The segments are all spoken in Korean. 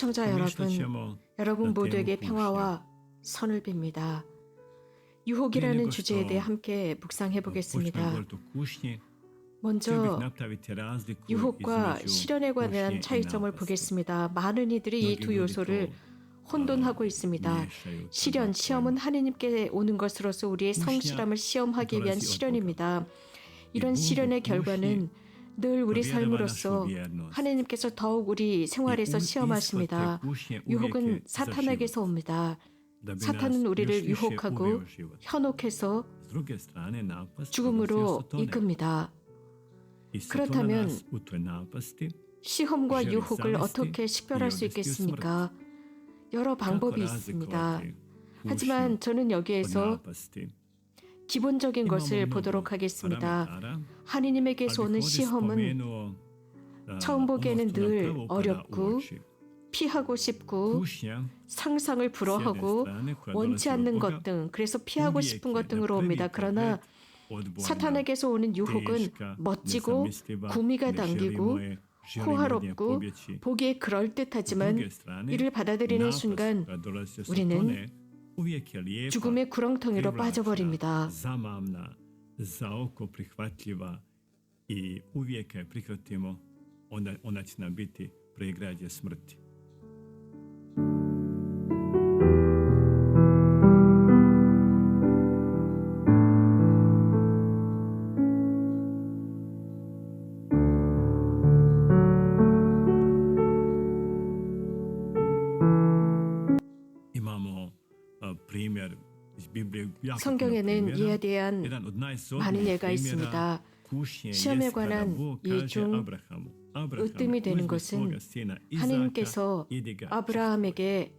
시청자 여러분, 여러분 모두에게 평화와 선을 빕니다. 유혹이라는 주제에 대해 함께 묵상해 보겠습니다. 먼저 유혹과 실현에 관한 차이점을. 보겠습니다. 많은 이들이 이 두 요소를 혼돈하고 어, 있습니다. dva 시험은. 하느님께 오는 것으로서 우리의 성실함을 시험하기 위한 실현입니다. 이런 무엇이 결과는 늘 우리 삶으로서. 하느님께서 더욱 우리 생활에서 시험하십니다. 유혹은 사탄에게서 옵니다. 사탄은 우리를 유혹하고. 현혹해서 죽음으로. 이끕니다. 그렇다면 시험과 유혹을 어떻게 식별할 수. 있겠습니까? 여러 방법이 있습니다. 하지만 저는 여기에서? 기본적인 것을 보도록 하겠습니다. 하느님에게서 오는 시험은 처음 보기에는 늘 어렵고. 피하고 싶고 상상을 불허하고 원치 않는 것 등 그래서 피하고 싶은 것 등으로 옵니다. 그러나 사탄에게서 오는 유혹은 멋지고 구미가 당기고 호화롭고. 보기에 그럴듯하지만 이를 받아들이는 순간 우리는 Satane uvijek je lijepa, 죽음의 구렁텅이로 privlačna, 빠져버립니다. zamamna, za oko prihvatljiva i uvijek je prihvatimo, onda ona će nam biti pregrađe smrti. 성경에는. 이에 대한 많은 예가 있습니다. 시험에 관한 Bog 예 kaže 중 Abrahamu, Abraham, 으뜸이 되는 것은 ga 아브라함에게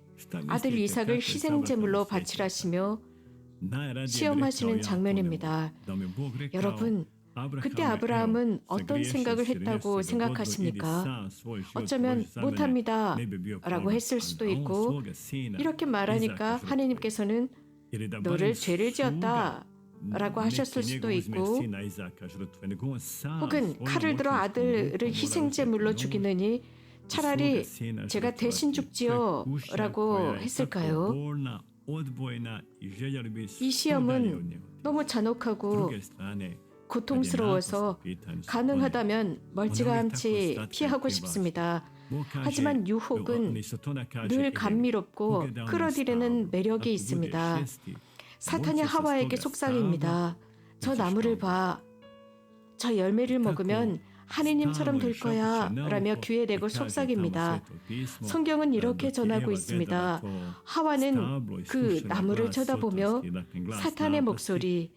아들 이삭을 희생제물로? 바치라시며 시험하시는 장면입니다. 여러분, 그때 아브라함은 어떤 생각을 했다고 생각하십니까? 어쩌면 못합니다 라고. 했을 수도 있고 이렇게 말하니까 da 너를 죄를 지었다 라고 하셨을 수도 있고 혹은 칼을 들어 아들을 희생제물로 죽이느니 차라리 제가 대신. 죽지요 라고 했을까요? 이 시험은. 너무 잔혹하고 고통스러워서 가능하다면 멀찌감치 피하고 싶습니다. 하지만 유혹은 늘 감미롭고 끌어들이는 매력이 있습니다. 사탄이 하와에게 속삭입니다. 저 나무를 봐. 저 열매를 먹으면 하느님처럼 될 거야. 라며 귀에 대고 속삭입니다. 성경은 이렇게 전하고 있습니다. 하와는 그 나무를 쳐다보며 사탄의 목소리,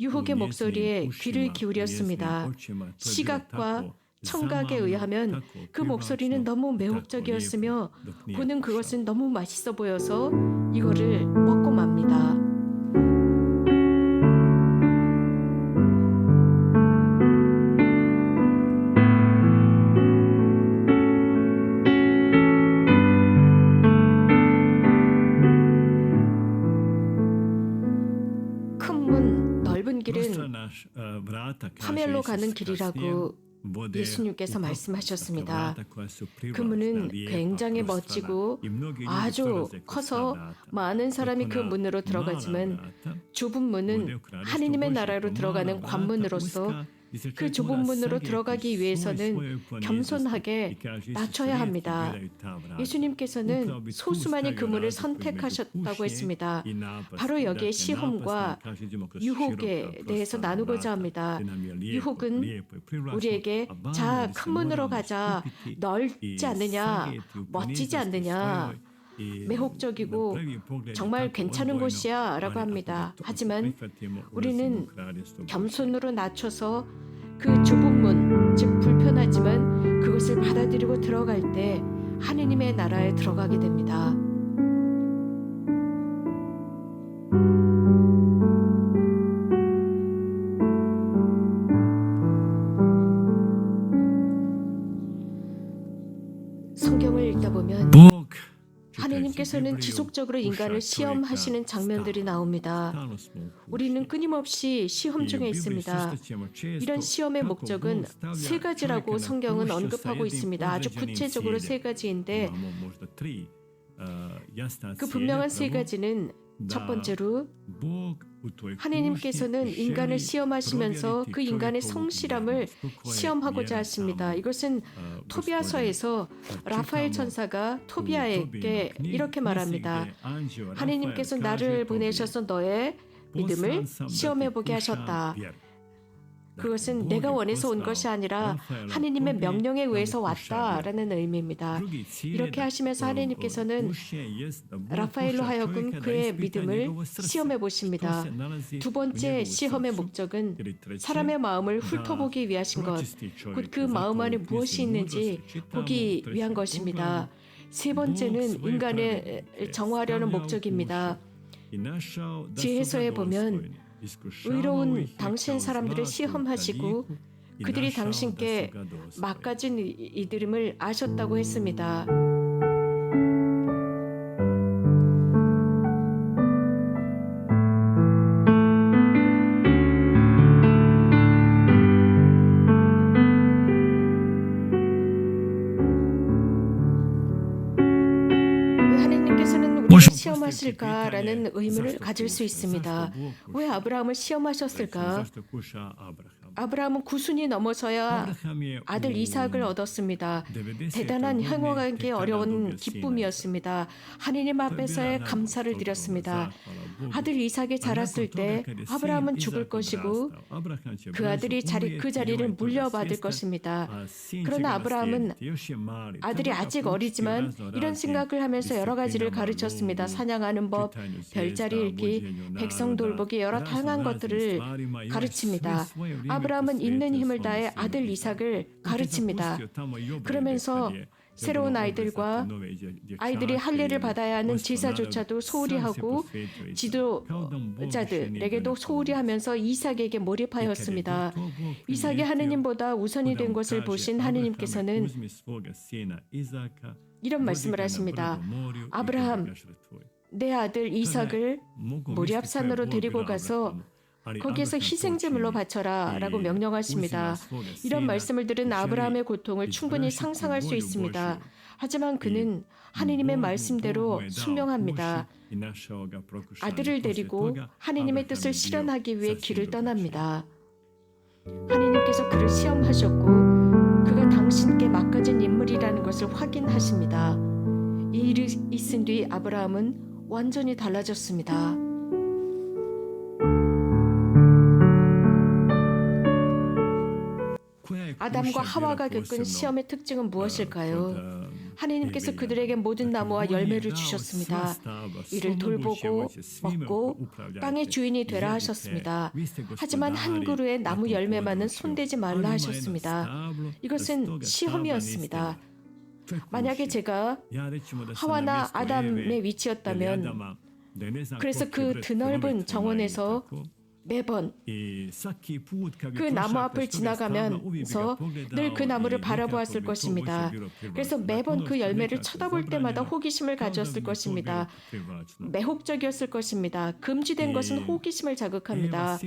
유혹의 목소리에 귀를 기울였습니다. 시각과 청각에 의하면 그 목소리는 너무 매혹적이었으며 보는 그것은 너무 맛있어 보여서 이거를 먹고 맙니다. 큰 문, 넓은 길은 파멜로 가는 길이라고 예수님께서 말씀하셨습니다. 그 문은 굉장히 멋지고 아주 커서 많은 사람이 그 문으로 들어가지만 좁은 문은 하느님의 나라로 들어가는 관문으로서 그 좁은 문으로 들어가기 위해서는 겸손하게 낮춰야 합니다. 예수님께서는 소수만이 그 문을 선택하셨다고 했습니다. 바로 여기에 시험과 유혹에 대해서 나누고자 합니다. 유혹은 우리에게 자, 큰 문으로 가자. 넓지 않느냐? 멋지지 않느냐? 매혹적이고 정말 괜찮은 곳이야 라고 합니다. 하지만 우리는 겸손으로 낮춰서 그 좁은 문, 즉 불편하지만 그것을 받아들이고 들어갈 때 하느님의 나라에 들어가게 됩니다. 성경을 읽다 보면 하느님께서 하나님께서는 지속적으로 인간을 시험하시는 장면들이 나옵니다. 우리는 끊임없이 시험 중에 있습니다. 이런 시험의 목적은 세 가지라고 성경은 언급하고 있습니다. 아주 구체적으로 세 가지인데 그 분명한 세 가지는 첫 번째로 하나님께서는 인간을 시험하시면서 그 인간의 성실함을 시험하고자 하십니다. 이것은 토비아서에서 라파엘 천사가 토비아에게 이렇게 말합니다. 하나님께서 나를 보내셔서 너의 믿음을 시험해 보게 하셨다. 그것은 내가 원해서 온 것이 아니라 하느님의 명령에 의해서 왔다라는 의미입니다. 이렇게 하시면서 하나님께서는 라파엘로 하여금 그의 믿음을 시험해 보십니다. 두 번째 시험의 목적은 사람의 마음을 훑어보기 위하신 것, 곧 그 마음 안에 무엇이 있는지 보기 위한 것입니다. 세 번째는 인간을 정화하려는 목적입니다. 지혜서에 보면 의로운 당신 사람들을 시험하시고 그들이 당신께 막가진 이들임을 아셨다고 했습니다. 시험하실까라는 의문을 가질 수 있습니다. 왜 아브라함을 시험하셨을까? 아브라함은 구순이 넘어서야 아들 이삭을 얻었습니다. 대단한 형어가기 어려운 기쁨이었습니다. 하느님 앞에서의 감사를 드렸습니다. 아들 이삭이 자랐을 때 아브라함은 죽을 것이고 그 아들이 자리 그 자리를 물려받을 것입니다. 그러나 아브라함은 아들이 아직 어리지만 이런 생각을 하면서 여러 가지를 가르쳤습니다. 사냥하는 법, 별자리 읽기, 백성 돌보기 여러 다양한 것들을 가르칩니다. 아브라함은 있는 힘을 다해 아들 이삭을 가르칩니다. 그러면서 새로운 아이들과 아이들이 할례를 받아야 하는 제사조차도 소홀히 하고 지도자들에게도 소홀히 하면서 이삭에게 몰입하였습니다. 이삭이 하느님보다 우선이 된 것을 보신 하느님께서는 이런 말씀을 하십니다. 아브라함, 내 아들 이삭을 모리압산으로 데리고 가서 거기에서 희생제물로 바쳐라라고 명령하십니다. 이런 말씀을 들은 아브라함의 고통을 충분히 상상할 수 있습니다. 하지만 그는 하느님의 말씀대로 순명합니다. 아들을 데리고 하느님의 뜻을 실현하기 위해 길을 떠납니다. 하느님께서 그를 시험하셨고 그가 당신께 맡겨진 인물이라는 것을 확인하십니다. 이 일이 있은 뒤 아브라함은 완전히 달라졌습니다. 아담과 하와가 겪은 시험의 특징은 무엇일까요? 하나님께서 그들에게 모든 나무와 열매를 주셨습니다. 이를 돌보고 먹고 땅의 주인이 되라 하셨습니다. 하지만 한 그루의 나무 열매만은 손대지 말라 하셨습니다. 이것은 시험이었습니다. 만약에 제가 하와나 아담의 위치였다면 그래서 그 드넓은 정원에서 매번 그 나무 앞을 지나가면서 늘 그 나무를 바라보았을 것입니다. 그래서 매번 그 열매를 쳐다볼 때마다 호기심을 가졌을 것입니다. 매혹적이었을 것입니다. 금지된 것은 호기심을 자극합니다.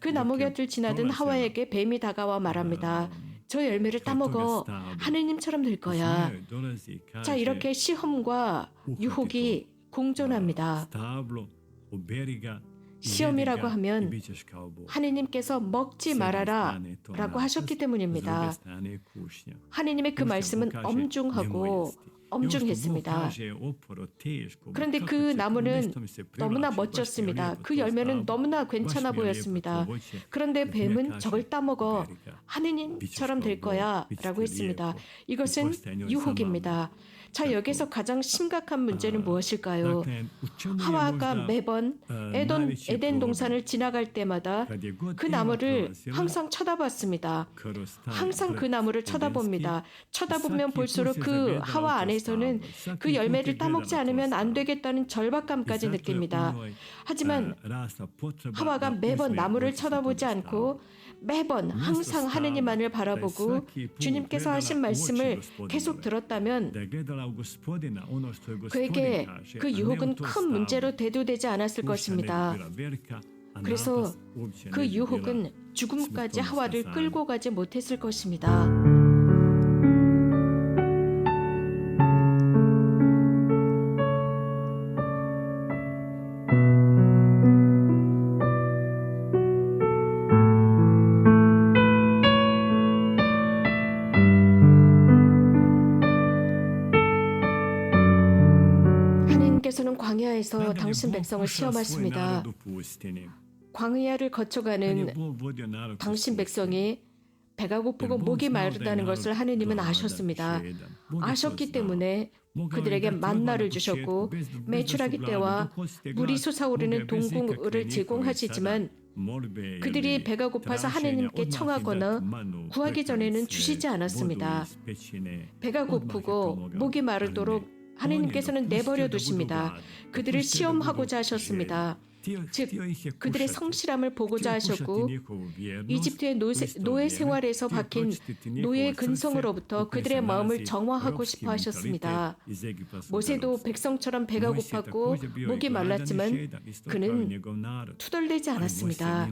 그 나무 곁을 지나던 하와에게 뱀이 다가와 말합니다. 저 열매를 따먹어 하느님처럼 될 거야. 자, 이렇게 시험과 유혹이 공존합니다. 시험이라고 하면 하느님께서 먹지 말아라 라고 하셨기 때문입니다. 하느님의 그 말씀은 엄중하고 엄중했습니다. 그런데 그 나무는 너무나 멋졌습니다. 그 열매는 너무나 괜찮아 보였습니다. 그런데 뱀은 저걸 따먹어 하느님처럼 될 거야 라고 했습니다. 이것은 유혹입니다. 자, 여기서 가장 심각한 문제는 아, 무엇일까요? 하와가 매번 어, 에덴, 에덴 동산을 지나갈 때마다 그 나무를 항상 쳐다봤습니다. 항상 그 나무를 쳐다봅니다. 쳐다보면 볼수록 그 하와 안에서는 그 열매를 따먹지 않으면 안 되겠다는 절박감까지 느낍니다. 하지만 하와가 매번 나무를 쳐다보지 않고 매번 항상 하느님만을 바라보고 주님께서 하신 말씀을 계속 들었다면 그에게 그 유혹은 큰 문제로 대두되지 않았을 것입니다. 그래서 그 유혹은 죽음까지 하와를 끌고 가지 못했을 것입니다. 당신 백성을 시험하십니다. 광야를 거쳐가는 당신 백성이 배가 고프고 목이 마르다는 것을 하느님은 아셨습니다. 아셨기 때문에 그들에게 만나를 주셨고 매출하기 때와 물이 솟아오르는 동궁을 제공하시지만 그들이 배가 고파서 하느님께 청하거나 구하기 전에는 주시지 않았습니다. 배가 고프고 목이 마르도록 하느님께서는 내버려 두십니다. 그들을 시험하고자 하셨습니다. 즉 그들의 성실함을 보고자 하셨고 이집트의 노세, 노예 생활에서 박힌 노예의 근성으로부터 그들의 마음을 정화하고 싶어 하셨습니다. 모세도 백성처럼 배가 고팠고 목이 말랐지만 그는 투덜대지 않았습니다.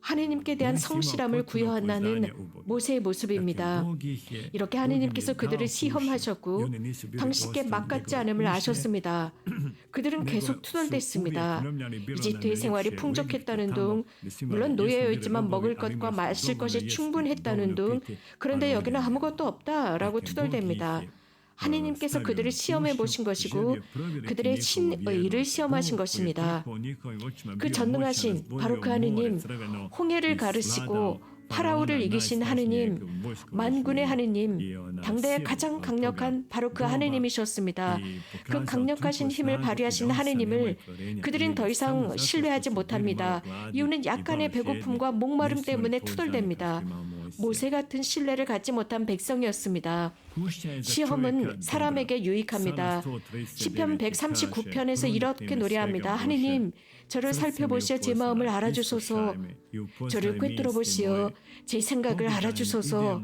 하느님께 대한 성실함을 구현하는 모세의 모습입니다. 이렇게 하느님께서 그들을 시험하셨고 당신께 막같지 않음을 아셨습니다. 그들은 계속 투덜댔습니다. 이집트의 생활이 풍족했다는 둥, 물론 노예였지만 먹을 것과 마실 것이 충분했다는 둥, 그런데 여기는 아무것도 없다라고 투덜댑니다. 하느님께서 그들을 시험해 보신 것이고 그들의 신의를 시험하신 것입니다. 그 전능하신 바로 그 하느님, 홍해를 가르시고 파라오를 이기신 하느님, 만군의 하느님, 당대의 가장 강력한 바로 그 하느님이셨습니다. 그 강력하신 힘을 발휘하신 하느님을 그들은 더 이상 신뢰하지 못합니다. 이유는 약간의 배고픔과 목마름 때문에 투덜댑니다. 모세 같은 신뢰를 갖지 못한 백성이었습니다. 시험은 사람에게 유익합니다. 시편 139편에서 이렇게 노래합니다. 하느님, 저를 살펴보시어 제 마음을 알아주소서. 저를 꿰뚫어 보시어 제 생각을 알아주소서.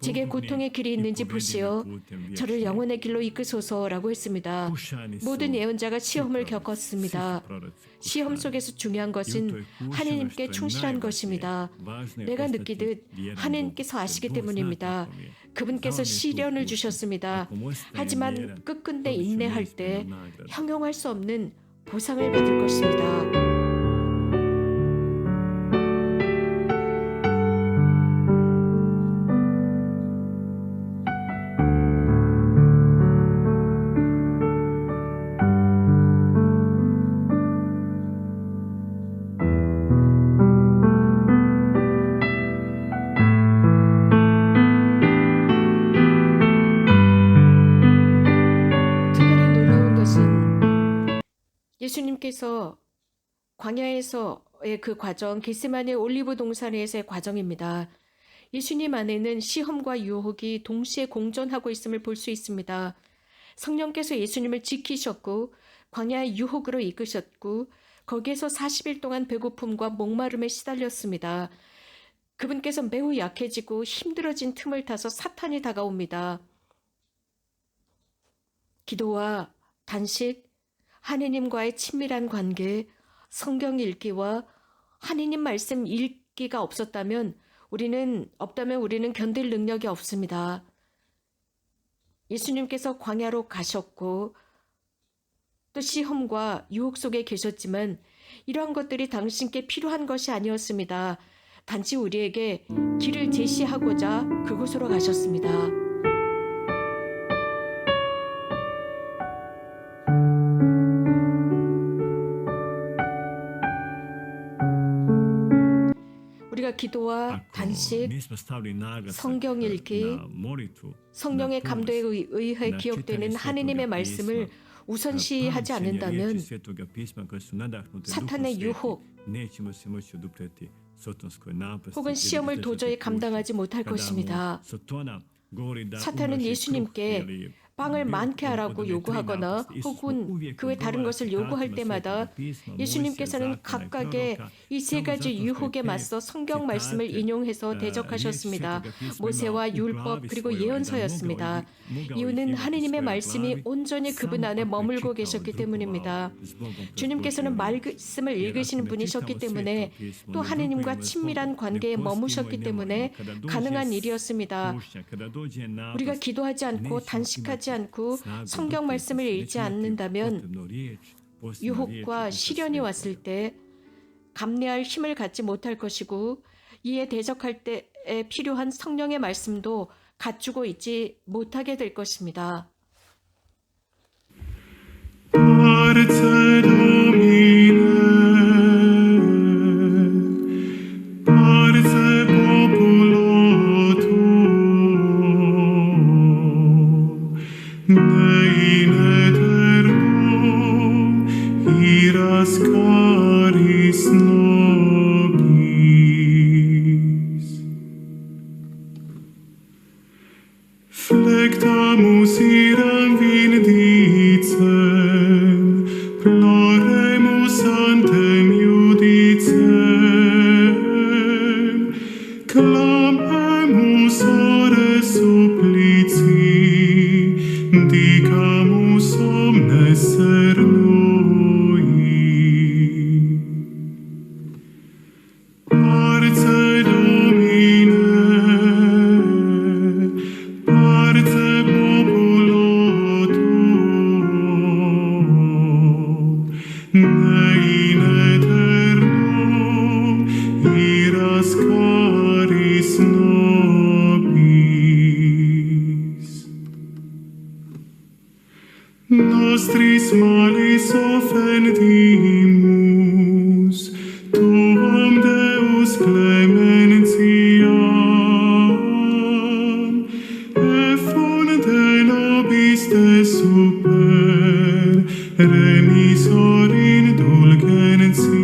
제게 고통의 길이 있는지 보시어 저를 영혼의 길로 이끄소서라고 했습니다. 모든 예언자가 시험을 겪었습니다. 시험 속에서 중요한 것은 하느님께 충실한 것입니다. 내가 느끼듯 하느님께서 아시기 때문입니다. 그분께서 시련을 주셨습니다. 하지만 끝끝내 인내할 때 형용할 수 없는 보상을 받을 것입니다. 예수님께서 광야에서의 그 과정, 겟세마네 올리브 동산에서의 과정입니다. 예수님 안에는 시험과 유혹이 동시에 공존하고 있음을 볼 수 있습니다. 성령께서 예수님을 지키셨고 광야의 유혹으로 이끄셨고 거기에서 40일 동안 배고픔과 목마름에 시달렸습니다. 그분께서 매우 약해지고 힘들어진 틈을 타서 사탄이 다가옵니다. 기도와 단식, 하느님과의 친밀한 관계, 성경 읽기와 하느님 말씀 읽기가 없었다면 우리는 없다면 우리는 견딜 능력이 없습니다. 예수님께서 광야로 가셨고 또 시험과 유혹 속에 계셨지만 이러한 것들이 당신께 필요한 것이 아니었습니다. 단지 우리에게 길을 제시하고자 그곳으로 가셨습니다. 기도와 단식, 성경 읽기, 성령의 감도에 의- 의해 기억되는 하느님의 말씀을 우선시하지 않는다면 사탄의 유혹 혹은 시험을 도저히 감당하지 못할 것입니다. 사탄은 예수님께 빵을 많게 하라고 요구하거나 혹은 그 외 다른 것을 요구할 때마다 예수님께서는 각각의 이 세 가지 유혹에 맞서 성경 말씀을 인용해서 대적하셨습니다. 모세와 율법 그리고 예언서였습니다. 이유는 하느님의 말씀이 온전히 그분 안에 머물고 계셨기 때문입니다. 주님께서는 말씀을 읽으시는 분이셨기 때문에 또 하느님과 친밀한 관계에 머무셨기 때문에 가능한 일이었습니다. 우리가 기도하지 않고 단식하지 않고 성경 말씀을 읽지 않는다면 유혹과 시련이 왔을 때 감내할 힘을 갖지 못할 것이고 이에 대적할 때에 필요한 성령의 말씀도 갖추고 있지 못하게 될 것입니다. mi sorin dulce